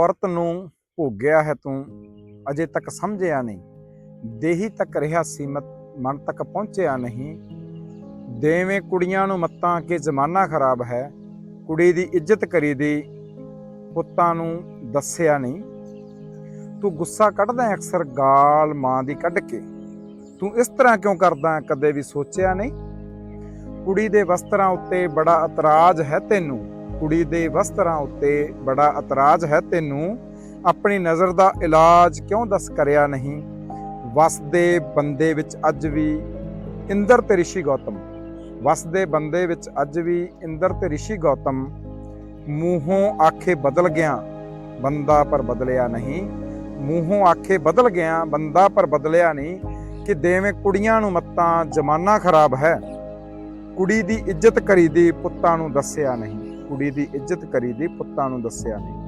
ਔਰਤ ਨੂੰ ਭੋਗਿਆ ਹੈ ਤੂੰ, ਅਜੇ ਤੱਕ ਸਮਝਿਆ ਨਹੀਂ। ਦੇਹੀ ਤੱਕ ਰਿਹਾ ਸੀਮਤ, ਮਨ ਤੱਕ ਪਹੁੰਚਿਆ ਨਹੀਂ। ਦੇਵੇਂ ਕੁੜੀਆਂ ਨੂੰ ਮੱਤਾਂ ਕਿ ਜ਼ਮਾਨਾ ਖਰਾਬ ਹੈ, ਕੁੜੀ ਦੀ ਇੱਜ਼ਤ ਕਰੀ ਦੀ ਪੁੱਤਾਂ ਨੂੰ ਦੱਸਿਆ ਨਹੀਂ। ਤੂੰ ਗੁੱਸਾ ਕੱਢਦਾ ਅਕਸਰ ਗਾਲ ਮਾਂ ਦੀ ਕੱਢ ਕੇ। ਤੂੰ ਇਸ ਤਰ੍ਹਾਂ ਕਿਉਂ ਕਰਦਾ ਕਦੇ ਵੀ ਸੋਚਿਆ ਨਹੀਂ? ਕੁੜੀ ਦੇ ਵਸਤਰਾਂ ਉੱਤੇ ਬੜਾ ਇਤਰਾਜ਼ ਹੈ ਤੈਨੂੰ। ਕੁੜੀ ਦੇ ਵਸਤਰਾਂ ਉੱਤੇ ਬੜਾ ਇਤਰਾਜ਼ ਹੈ ਤੈਨੂੰ। ਆਪਣੀ ਨਜ਼ਰ ਦਾ ਇਲਾਜ ਕਿਉਂ ਦੱਸ ਕਰਿਆ ਨਹੀਂ? ਵਸਦੇ ਬੰਦੇ ਵਿੱਚ ਅੱਜ ਵੀ ਇੰਦਰ ਤੇ ਰਿਸ਼ੀ ਗੌਤਮ। ਵਸਦੇ ਬੰਦੇ ਵਿੱਚ ਅੱਜ ਵੀ ਇੰਦਰ ਤੇ ਰਿਸ਼ੀ ਗੌਤਮ। ਮੂੰਹੋਂ ਆਖੇ ਬਦਲ ਗਿਆ, ਬੰਦਾ ਪਰ ਬਦਲਿਆ ਨਹੀਂ। ਮੂੰਹੋਂ ਆਖੇ ਬਦਲ ਗਿਆ, ਬੰਦਾ ਪਰ ਬਦਲਿਆ ਨਹੀਂ। ਕਿ ਦੇਵੇਂ ਕੁੜੀਆਂ ਨੂੰ ਮੱਤਾਂ ਜ਼ਮਾਨਾ ਖਰਾਬ ਹੈ। ਕੁੜੀ ਦੀ ਇੱਜ਼ਤ ਕਰੀਦੀ ਪੁੱਤਾਂ ਨੂੰ ਦੱਸਿਆ ਨਹੀਂ। ਕੁੜੀ ਦੀ ਇੱਜ਼ਤ ਕਰੀ ਦੀ ਪੁੱਤਾਂ ਨੂੰ ਦੱਸਿਆ ਨਹੀਂ।